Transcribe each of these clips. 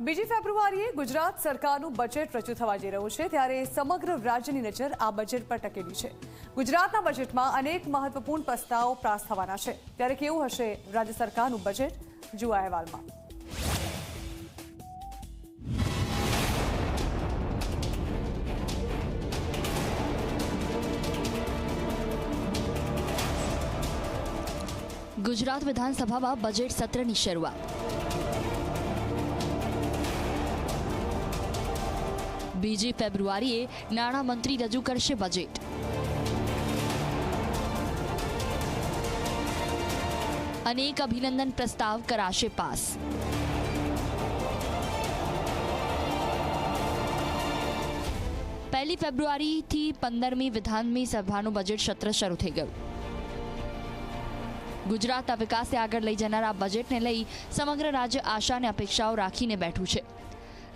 બીજી ફેબ્રુઆરીએ ગુજરાત સરકારનું બજેટ રજૂ થવા જઈ રહ્યું છે, ત્યારે સમગ્ર રાજ્યની નજર આ બજેટ પર ટકેલી છે. ગુજરાતના બજેટમાં અનેક મહત્વપૂર્ણ પ્રસ્તાવો પાસ થવાના છે. ત્યારે કેવું હશે રાજ્ય સરકારનું બજેટ? જુઓ અહેવાલમાં. ગુજરાત વિધાનસભામાં બજેટ સત્રની શરૂઆત. બીજી ફેબ્રુઆરીએ નાણામંત્રી રજૂ કરશે બજેટ અનેક અભિનંદન પ્રસ્તાવ કરાશે પાસ. પહેલી ફેબ્રુઆરીથી પંદરમી વિધાનમી સભાનું બજેટ સત્ર શરૂ થઈ ગયું. ગુજરાતના વિકાસે આગળ લઈ જનાર બજેટને લઈ સમગ્ર રાજ્ય આશા અને અપેક્ષાઓ રાખીને બેઠું છે.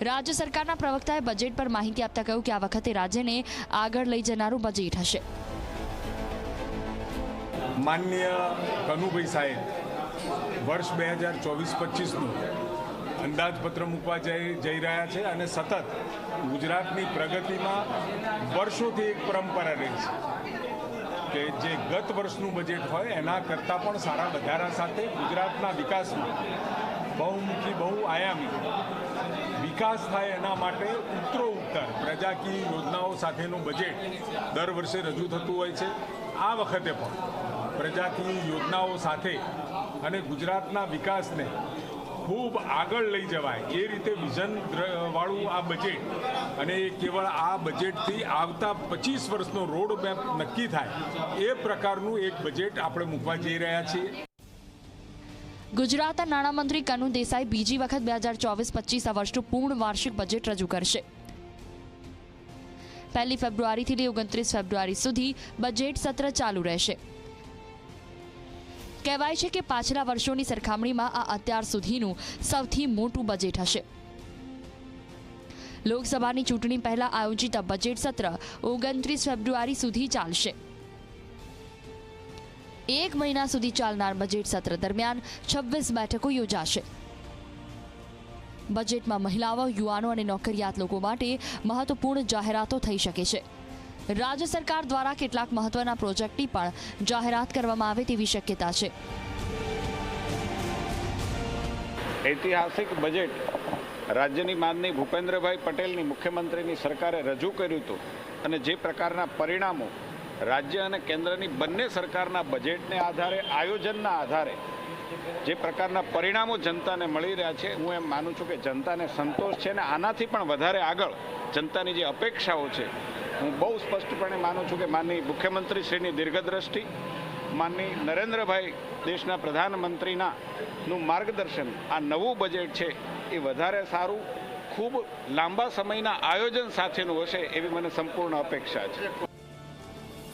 રાજ્ય સરકારના પ્રવક્તાએ બજેટ પર માહિતી આપતા કહ્યું કે આ વખતે રાજ્યને આગળ લઈ જનારું બજેટ હશે. માનનીય કનુભાઈ સાહેબ, વર્ષ બે હજાર ચોવીસ પચીસનું અંદાજપત્ર મૂકવા જઈ જઈ રહ્યા છે અને સતત ગુજરાતની પ્રગતિમાં વર્ષોથી એક પરંપરા રહી છે. કે જે ગત વર્ષનું બજેટ હોય, એના કરતાં પણ સારા વધારા સાથે ગુજરાતના વિકાસમાં બહુમુખી બહુ આયામી વિકાસ થાય એના માટે ઉત્તરો ઉત્તર પ્રજાકીય યોજનાઓ સાથેનું બજેટ દર વર્ષે રજૂ થતું હોય છે. આ વખતે પણ પ્રજાકીય યોજનાઓ સાથે અને ગુજરાતના વિકાસને ખૂબ આગળ લઈ જવાય. એ રીતે વિઝન વાળું આ બજેટ અને એ કેવળ આ બજેટથી આવતા પચીસ વર્ષનો રોડ મેપ નક્કી થાય. એ પ્રકારનું એક બજેટ આપણે મૂકવા જઈ રહ્યા છીએ. ગુજરાતના નાણામંત્રી કનુ દેસાઈ બીજી વખત બે હજાર ચોવીસ પચીસ વર્ષનું પૂર્ણ વાર્ષિક બજેટ રજૂ કરશે. પહેલી ફેબ્રુઆરીથી લઈ ઓગણત્રીસ ફેબ્રુઆરી સુધી બજેટ સત્ર ચાલુ રહેશે. કહેવાય છે કે પાછલા વર્ષોની સરખામણીમાં આ અત્યાર સુધીનું સૌથી મોટું બજેટ હશે. લોકસભાની ચૂંટણી પહેલા આયોજિત બજેટ સત્ર ઓગણત્રીસ ફેબ્રુઆરી સુધી ચાલશે. એક મહિના સુધી ચાલનાર બજેટ સત્ર દરમિયાન છવ્વીસ બેઠકો યોજાશે. બજેટમાં મહિલાઓ, યુવાનો અને નોકરિયાત લોકો માટે મહત્વપૂર્ણ જાહેરાતો થઈ શકે છે. રાજ્ય સરકાર દ્વારા કેટલાક મહત્વના પ્રોજેક્ટની પણ જાહેરાત કરવામાં આવે તેવી શક્યતા છે. ઐતિહાસિક બજેટ રાજ્યની માનની ભૂપેન્દ્રભાઈ પટેલની મુખ્યમંત્રીની સરકારે રજૂ કર્યું હતું અને જે પ્રકારના પરિણામો રાજ્ય અને કેન્દ્રની બંને સરકારના બજેટને આધારે, આયોજનના આધારે જે પ્રકારના પરિણામો જનતાને મળી રહ્યા છે, હું એમ માનું છું કે જનતાને સંતોષ છે અને આનાથી પણ વધારે આગળ જનતાની જે અપેક્ષાઓ છે હું બહુ સ્પષ્ટપણે માનું છું કે માનની મુખ્યમંત્રી શ્રીની દીર્ઘદ્રષ્ટિ, માનની નરેન્દ્રભાઈ દેશના પ્રધાનમંત્રીના નું માર્ગદર્શન, આ નવું બજેટ છે એ વધારે સારું, ખૂબ લાંબા સમયના આયોજન સાથેનું હશે એવી મને સંપૂર્ણ અપેક્ષા છે.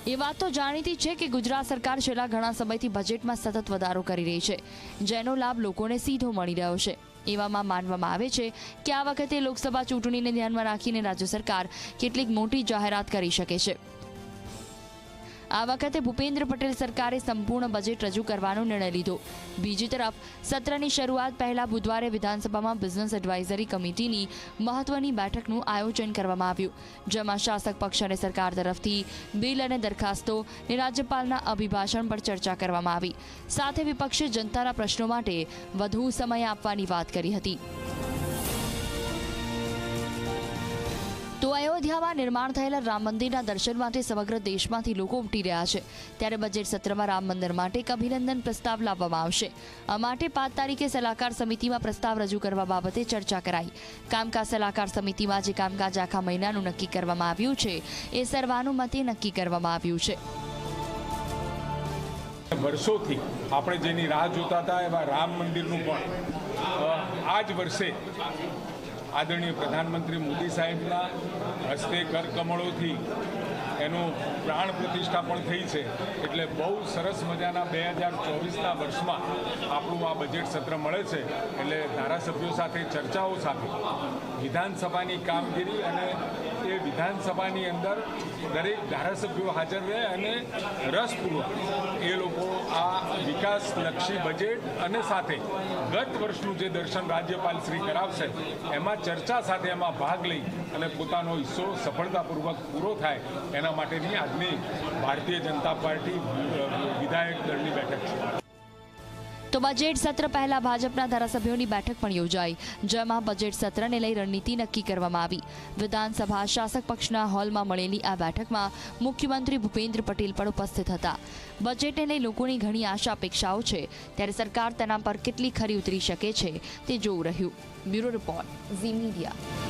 એ વાત તો જાણીતી છે કે ગુજરાત સરકાર છેલ્લા ઘણા સમયથી બજેટમાં સતત વધારો કરી રહી છે, જેનો લાભ લોકોને સીધો મળી રહ્યો છે. એવામાં માનવામાં આવે છે કે આ વખતે લોકસભા ચૂંટણીને ધ્યાનમાં રાખીને રાજ્ય સરકાર કેટલીક મોટી જાહેરાત કરી શકે છે. આ વખતે ભૂપેન્દ્ર પટેલ સરકારે સંપૂર્ણ બજેટ રજૂ કરવાનો નિર્ણય લીધો. બીજી તરફ, સત્રની શરૂઆત પહેલા બુધવારે વિધાનસભામાં બિઝનેસ એડવાઇઝરી કમિટીની મહત્વની બેઠકનું આયોજન કરવામાં આવ્યું, જેમાં શાસક પક્ષ અને સરકાર તરફથી બિલ અને દરખાસ્તો ને રાજ્યપાલના અભિભાષણ પર ચર્ચા કરવામાં આવી. સાથે વિપક્ષે જનતાના પ્રશ્નો માટે વધુ સમય આપવાની વાત કરી હતી. અયોધ્યામાં નિર્માણ થયેલા રામ મંદિરના દર્શન માટે સમગ્ર દેશમાંથી લોકો ઉમટી રહ્યા છે. ત્યારે બજેટ સત્રમાં રામ મંદિર માટે એક અભિનંદન પ્રસ્તાવ લાવવામાં આવશે. આ માટે પાંચ તારીખે સલાહકાર સમિતિમાં પ્રસ્તાવ રજૂ કરવા બાબતે ચર્ચા કરાઈ. કામકાજ સલાહકાર સમિતિમાં જે કામકાજ આખા મહિનાનું નક્કી કરવામાં આવ્યું છે, એ સર્વાનુમતે નક્કી કરવામાં આવ્યું છે. વર્ષોથી આપણે જેની રાહ જોતા હતા એવા રામ મંદિરનું પણ આ જ વર્ષે આદરણીય પ્રધાનમંત્રી મોદી સાહેબના હસ્તે કરકમળોથી એનું પ્રાણ પ્રતિષ્ઠા પણ થઈ છે. એટલે બહુ સરસ મજાના બે હજાર ચોવીસના વર્ષમાં આપણું આ બજેટ સત્ર મળે છે. એટલે ધારાસભ્યો સાથે, ચર્ચાઓ સાથે, વિધાનસભાની કામગીરી અને એ વિધાનસભાની અંદર દરેક ધારાસભ્યો હાજર રહે અને રસપૂર્વક એ લોકો આ વિકાસલક્ષી બજેટ અને સાથે ગત વર્ષનું જે દર્શન રાજ્યપાલ શ્રી કરાવશે, એમાં ચર્ચા સાથે એમાં ભાગ લઈ અને પોતાનો હિસ્સો સફળતાપૂર્વક પૂરો થાય, એના માટેની આજની ભારતીય જનતા પાર્ટી વિધાયક દળની બેઠક છે. તો બજેટ સત્ર પહેલા ભાજપના ધારાસભ્યોની બેઠક પણ યોજાઈ, જેમાં બજેટ સત્રને લઈ રણનીતિ નક્કી કરવામાં આવી. વિધાનસભા શાસક પક્ષના હોલમાં મળેલી આ બેઠકમાં મુખ્યમંત્રી ભૂપેન્દ્ર પટેલ પણ ઉપસ્થિત હતા. બજેટને લઈ લોકોની ઘણી આશા અપેક્ષાઓ છે, ત્યારે સરકાર તેના પર કેટલી ખરી ઉતરી શકે છે તે જોવું રહ્યું. Bureau report, Zee media.